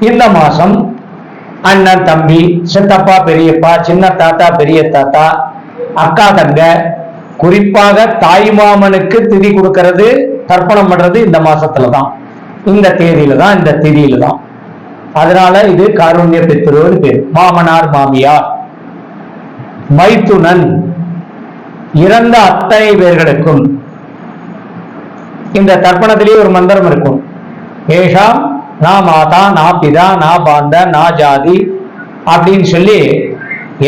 இந்த மாசம் அண்ணன் தம்பி சித்தப்பா பெரியப்பா சின்ன தாத்தா பெரிய தாத்தா அக்கா தங்க குறிப்பாக தாய் மாமனுக்கு திதி கொடுக்கறது தர்ப்பணம் பண்றது இந்த மாசத்துல தான் இந்த தேதியில தான் இந்த திதியில தான் அதனால இது காருண்ய பித்ருன்னு பேர் மாமனார் மாமியார். மைத்துனன் இறந்த அத்தனை பேர்களுக்கும் இந்த தர்ப்பணத்திலேயே ஒரு மந்திரம் இருக்கும். ஏஷாம் நா மாதா நான் பிதா நான் பாந்த நா ஜாதி அப்படின்னு சொல்லி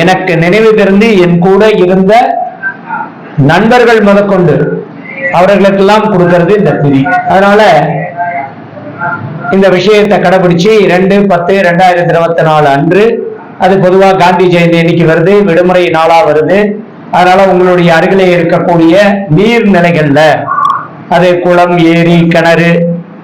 எனக்கு நினைவு தெரிந்து என் கூட இருந்த நண்பர்கள் முதற்கொண்டு அவர்களுக்கெல்லாம் கொடுக்கறது இந்த பிரி. அதனால இந்த விஷயத்தை கடைபிடிச்சு ரெண்டு பத்து ரெண்டாயிரத்தி இருபத்தி நாலு அன்று அது பொதுவாக காந்தி ஜெயந்தி அன்னைக்கு வருது விடுமுறை நாளா வருது. அதனால உங்களுடைய அருகிலே இருக்கக்கூடிய நீர்நிலைகள்ல அது குளம் ஏரி கிணறு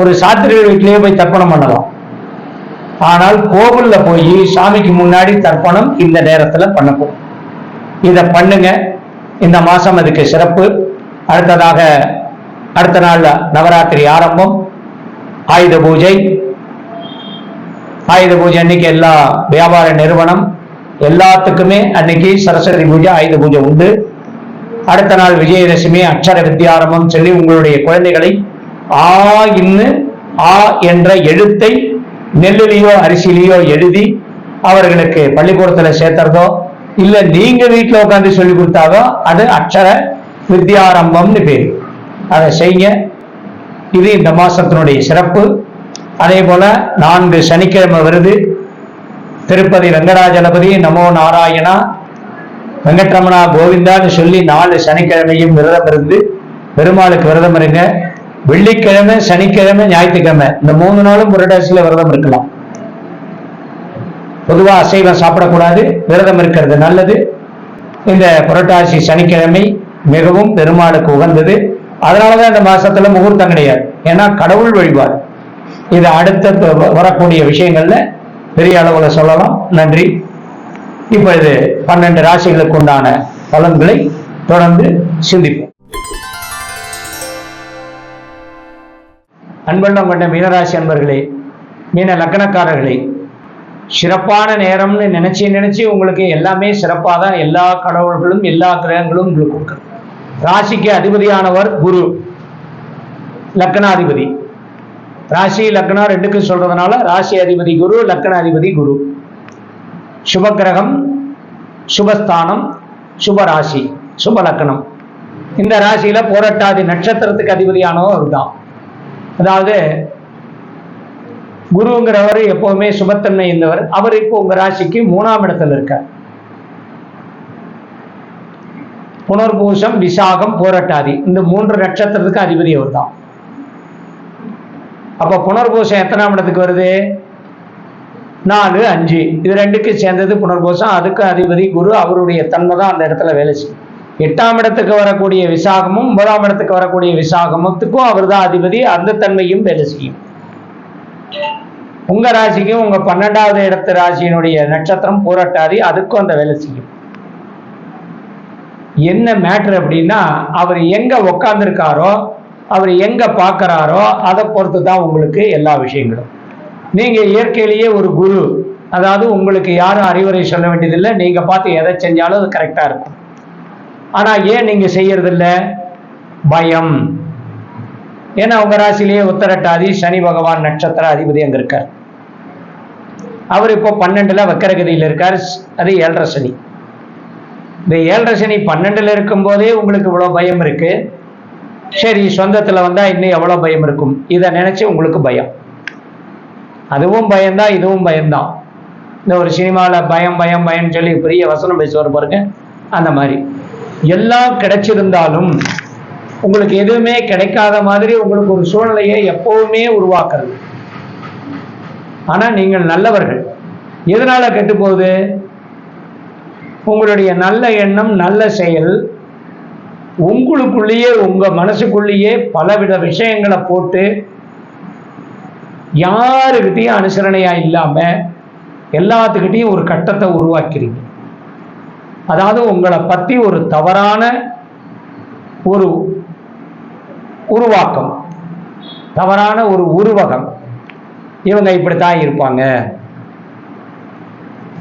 ஒரு சாத்திரிகள் வீட்டிலேயே போய் தர்ப்பணம் பண்ணலாம். ஆனால் கோவில்ல போய் சாமிக்கு முன்னாடி தர்ப்பணம் இந்த நேரத்துல பண்ணப்போம் இதை பண்ணுங்க. இந்த மாசம் அதுக்கு சிறப்பு. அடுத்ததாக அடுத்த நாள் நவராத்திரி ஆரம்பம். ஆயுத பூஜை. ஆயுத பூஜை அன்னைக்கு எல்லா வியாபார நிறுவனம் எல்லாத்துக்குமே அன்னைக்கு சரஸ்வதி பூஜை ஆயுத பூஜை உண்டு. அடுத்த நாள் விஜயதசமி அக்ஷர வித்தியாரம்பம் சொல்லி உங்களுடைய குழந்தைகளை ஆ இன்னு ஆ என்ற எழுத்தை நெல்லிலேயோ அரிசியிலேயோ எழுதி அவர்களுக்கு பள்ளிக்கூடத்துல சேர்த்துறதோ இல்ல நீங்க வீட்டுல உட்காந்து சொல்லி கொடுத்தாதோ அது அக்ஷர வித்யாரம்பம்னு பேர். அதை செய்ய இது இந்த மாசத்தினுடைய சிறப்பு. அதே போல நான்கு சனிக்கிழமை வருது. திருப்பதி வெங்கடாஜலபதி நமோ நாராயணா வெங்கட்ரமணா கோவிந்தான்னு சொல்லி நாலு சனிக்கிழமையும் விரதம் இருந்து பெருமாளுக்கு விரதம் இருங்க. வெள்ளிக்கிழமை சனிக்கிழமை ஞாயிற்றுக்கிழமை. இந்த மூணு நாளும் புரட்டாசியில விரதம் இருக்கலாம். பொதுவாக அசைவம் சாப்பிடக்கூடாது விரதம் இருக்கிறது நல்லது. இந்த புரட்டாசி சனிக்கிழமை மிகவும் பெருமாளுக்கு உகந்தது. அதனாலதான் இந்த மாசத்துல முகூர்த்தம் கிடையாது. ஏன்னா கடவுள் வழிபாடு. இது அடுத்த வ- வரக்கூடிய விஷயங்கள்ல பெரிய அளவுல சொல்லலாம். நன்றி. இப்பொழுது பன்னெண்டு ராசிகளுக்கு உண்டான பலன்களை தொடர்ந்து சிந்திப்போம். அன்பெண்ணம் கொண்ட மீனராசி அன்பர்களே மீன லக்கணக்காரர்களே சிறப்பான நேரம்னு நினச்சி நினச்சி உங்களுக்கு எல்லாமே சிறப்பாக தான் எல்லா கடவுள்களும் எல்லா கிரகங்களும் உங்களுக்கு கொடுக்குறது ராசிக்கு அதிபதியானவர் குரு லக்னாதிபதி ராசி லக்னம் ரெண்டுக்கும் சொல்றதுனால ராசி அதிபதி குரு லக்ன அதிபதி குரு. சுபகிரகம் சுபஸ்தானம் சுபராசி சுப லக்னம் இந்த ராசியில போராட்டாதி நட்சத்திரத்துக்கு அதிபதியானவர் தான். அதாவது குருங்கிறவர் எப்பவுமே சுபத்தன்மை இருந்தவர் அவர் இப்போ உங்க ராசிக்கு மூணாம் இடத்துல இருக்கார். புனர்பூசம் விசாகம் போராட்டாதி. இந்த மூன்று நட்சத்திரத்துக்கு அதிபதி அவர் தான் அப்ப புனர்பூசம் எத்தனாம் இடத்துக்கு வருது? நாலு அஞ்சு. இது ரெண்டுக்கு சேர்ந்தது புனர்பூசம். அதுக்கு அதிபதி குரு. அவருடைய தன்மை தான் அந்த இடத்துல வேலை செய்யும். எட்டாம் இடத்துக்கு வரக்கூடிய விசாகமும் ஒன்பதாம் இடத்துக்கு வரக்கூடிய விசாகமத்துக்கும் அவர் தான் அதிபதி. அந்த தன்மையும் வேலை செய்யும். உங்க ராசிக்கும் உங்க பன்னெண்டாவது இடத்து ராசியினுடைய நட்சத்திரம் போராட்டாதி அதுக்கும் அந்த வேலை செய்யும். என்ன மேட்ரு அப்படின்னா அவர் எங்க உக்காந்துருக்காரோ அவர் எங்க பார்க்கறாரோ அதை பொறுத்து தான் உங்களுக்கு எல்லா விஷயங்களும். நீங்க இயற்கையிலேயே ஒரு குரு. அதாவது உங்களுக்கு யாரும் அறிவுரை சொல்ல வேண்டியதில்லை. நீங்க பார்த்து எதை செஞ்சாலும் அது கரெக்டா இருக்கும். ஆனா ஏன் நீங்க செய்யறதில்ல? பயம். ஏன்னா உங்க ராசிலேயே உத்தரட்டாதி சனி பகவான் நட்சத்திர அதிபதி அங்க இருக்கார். அவர் இப்போ பன்னெண்டுல வக்கரகதியில் இருக்கார். அது ஏழரை சனி. இந்த ஏழரை சனி பன்னெண்டுல இருக்கும்போதே உங்களுக்கு இவ்வளவு பயம் இருக்கு. சரி சொந்தத்துல வந்தா இன்னும் எவ்வளவு பயம் இருக்கும்? இதை நினைச்சு உங்களுக்கு பயம். அதுவும் பயம்தான் இதுவும் பயம்தான். இந்த ஒரு சினிமாவில் பயம் பயம் பயம்னு சொல்லி பெரிய வசனம் பேசுவார் பாருங்க. அந்த மாதிரி. எல்லாம் கிடைச்சிருந்தாலும் உங்களுக்கு எதுவுமே கிடைக்காத மாதிரி உங்களுக்கு ஒரு சூழ்நிலையை எப்பவுமே உருவாக்குறது. ஆனா நீங்கள் நல்லவர்கள். எதனால கெட்டு போகுது உங்களுடைய நல்ல எண்ணம் நல்ல செயல் உங்களுக்குள்ளேயே உங்க மனசுக்குள்ளேயே பலவித விஷயங்களை போட்டு யாருக்கிட்டையும் அனுசரணையா இல்லாம எல்லாத்துக்கிட்டையும் ஒரு கட்டத்தை உருவாக்கிறீங்க. அதாவது உங்களை பற்றி ஒரு தவறான ஒரு உருவாக்கம் தவறான ஒரு உருவகம். இவங்க இப்படித்தான் இருப்பாங்க.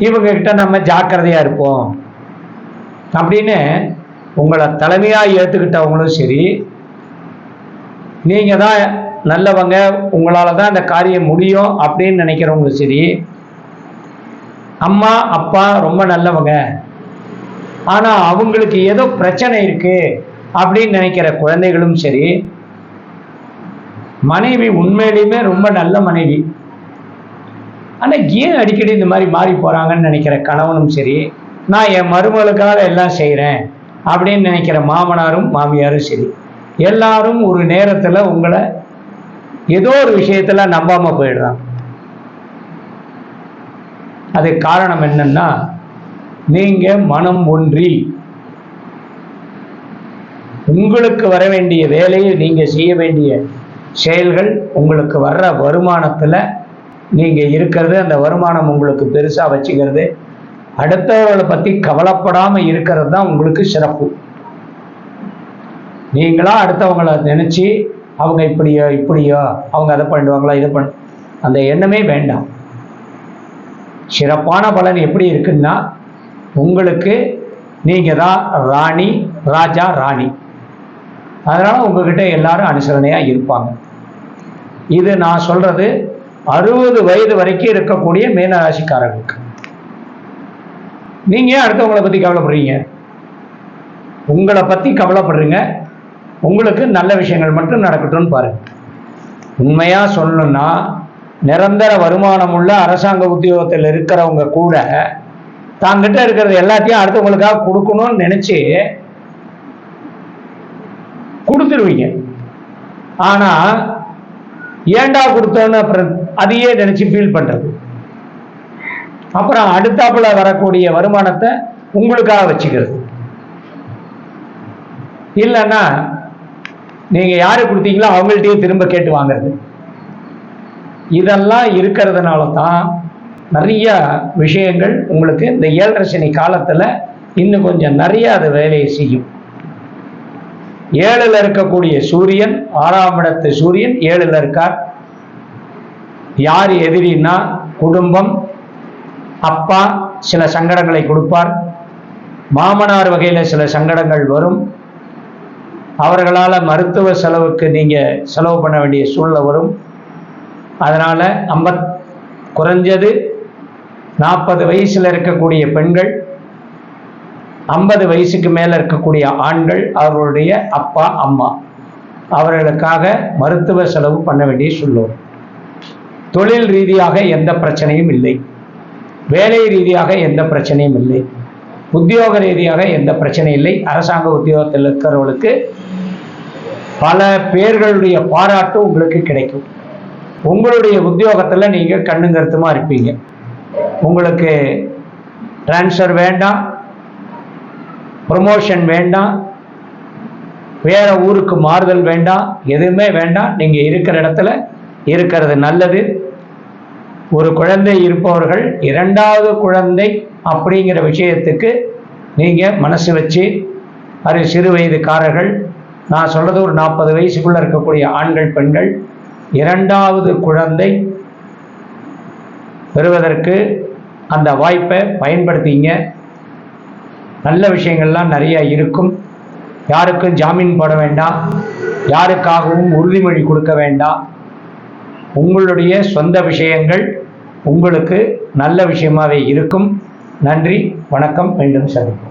இவங்க கிட்ட நம்ம ஜாக்கிரதையா இருப்போம். அப்படின்னு உங்களை தலைமையா ஏத்துக்கிட்டவங்களும் சரி நீங்க தான் நல்லவங்க உங்களால தான் இந்த காரியம் முடியும் அப்படின்னு நினைக்கிறவங்களும் சரி அம்மா அப்பா ரொம்ப நல்லவங்க. ஆனால் அவங்களுக்கு ஏதோ பிரச்சனை இருக்கு அப்படின்னு நினைக்கிற குழந்தைகளும் சரி மனைவி உண்மையிலுமே ரொம்ப நல்ல மனைவி. ஆனால் ஏன் அடிக்கடி இந்த மாதிரி மாறி போகிறாங்கன்னு நினைக்கிற கணவனும் சரி நான் என் மருமகளுக்காக எல்லாம் செய்கிறேன் அப்படின்னு நினைக்கிற மாமனாரும் மாமியாரும் சரி எல்லாரும் ஒரு நேரத்தில் உங்களை ஏதோ ஒரு விஷயத்தில் நம்பாமல் போயிடுறான் அதுக்கு காரணம் என்னன்னா நீங்கள் மனம் ஒன்றி. உங்களுக்கு வர வேண்டிய வேலையை நீங்கள் செய்ய வேண்டிய செயல்கள் உங்களுக்கு வர்ற வருமானத்தில் நீங்கள் இருக்கிறது அந்த வருமானம் உங்களுக்கு பெருசாக வச்சுக்கிறது. அடுத்தவர்களை பற்றி கவலைப்படாமல் இருக்கிறது தான் உங்களுக்கு சிறப்பு. நீங்களா அடுத்தவங்கள நினச்சி அவங்க இப்படியோ இப்படியோ அவங்க அதை பண்ணுவாங்களா இதை பண்ண அந்த எண்ணமே வேண்டாம். சிறப்பான பலன் எப்படி இருக்குன்னா உங்களுக்கு நீங்கள் தான் ராணி ராஜா ராணி. அதனால் உங்ககிட்ட எல்லாரும் அனுசரணையாக இருப்பாங்க. இது நான் சொல்கிறது அறுபது வயது வரைக்கும் இருக்கக்கூடிய மீனராசிக்காரர்களுக்கு. நீங்கள் ஏன் அடுத்தவங்களை பற்றி கவலைப்படுறீங்க? உங்களை பற்றி கவலைப்படுறீங்க. உங்களுக்கு நல்ல விஷயங்கள் மட்டும் நடக்கட்டும்னு பாருங்கள் உண்மையாக சொல்லணும்னா நிரந்தர வருமானம் உள்ள அரசாங்க உத்தியோகத்தில் இருக்கிறவங்க கூட தாங்கிட்ட இருக்கிறது எல்லாத்தையும் அடுத்தவங்களுக்காக கொடுக்கணும்னு நினச்சி கொடுத்துருவீங்க. ஆனால் ஏண்டா கொடுத்தோன்னு அப்புறம் அதையே நினச்சி ஃபீல் பண்ணுறது அப்புறம் அடுத்தாப்புல வரக்கூடிய வருமானத்தை உங்களுக்காக வச்சுக்கிறது. இல்லைன்னா நீங்கள் யாரு கொடுத்தீங்களோ அவங்கள்ட்டயே திரும்ப கேட்டு வாங்குறது. இதெல்லாம் இருக்கிறதுனால தான் நிறைய விஷயங்கள் உங்களுக்கு இந்த ஏழரை சனி காலத்தில் இன்னும் கொஞ்சம் நிறைய அது வேலையை செய்யும். ஏழில் இருக்கக்கூடிய சூரியன் ஆறாம் இடத்து சூரியன் ஏழில் இருக்கார். யார் எதிரின்னா குடும்பம் அப்பா சில சங்கடங்களை கொடுப்பார். மாமனார் வகையில் சில சங்கடங்கள் வரும். அவர்களால் மருத்துவ செலவுக்கு நீங்கள் செலவு பண்ண வேண்டிய சூழ்நிலை வரும். அதனால் ஐம்பத் குறைஞ்சது நாற்பது வயசில் இருக்கக்கூடிய பெண்கள் ஐம்பது வயசுக்கு மேலே இருக்கக்கூடிய ஆண்கள் அவர்களுடைய அப்பா அம்மா அவர்களுக்காக மருத்துவ செலவு பண்ண வேண்டிய சொல்லுவோம் தொழில் ரீதியாக எந்த பிரச்சனையும் இல்லை. வேலை ரீதியாக எந்த பிரச்சனையும் இல்லை. உத்தியோக ரீதியாக எந்த பிரச்சனையும் இல்லை. அரசாங்க உத்தியோகத்தில் இருக்கிறவர்களுக்கு பல பேர்களுடைய பாராட்டு உங்களுக்கு கிடைக்கும். உங்களுடைய உத்தியோகத்தில் நீங்கள் கண்ணும் கருத்துமாக இருப்பீங்க. உங்களுக்கு ட்ரான்ஸ்ஃபர் வேண்டாம் ப்ரொமோஷன் வேண்டாம் வேற ஊருக்கு மாறுதல் வேண்டாம் எதுவுமே வேண்டாம். நீங்கள் இருக்கிற இடத்துல இருக்கிறது நல்லது. ஒரு குழந்தை இருப்பவர்கள் இரண்டாவது குழந்தை அப்படிங்கிற விஷயத்துக்கு நீங்கள் மனசு வச்சு அது சிறு வயதுக்காரர்கள் நான் சொல்கிறது ஒரு நாற்பது வயசுக்குள்ளே இருக்கக்கூடிய ஆண்கள் பெண்கள் இரண்டாவது குழந்தை பெறுவதற்கு அந்த வாய்ப்பை பயன்படுத்திங்க. நல்ல விஷயங்கள்லாம் நிறைய இருக்கும். யாருக்கும் ஜாமீன் போட வேண்டாம். யாருக்காகவும் உறுதிமொழி கொடுக்க வேண்டாம். உங்களுடைய சொந்த விஷயங்கள் உங்களுக்கு நல்ல விஷயமாகவே இருக்கும். நன்றி வணக்கம் மீண்டும் சந்திப்போம்.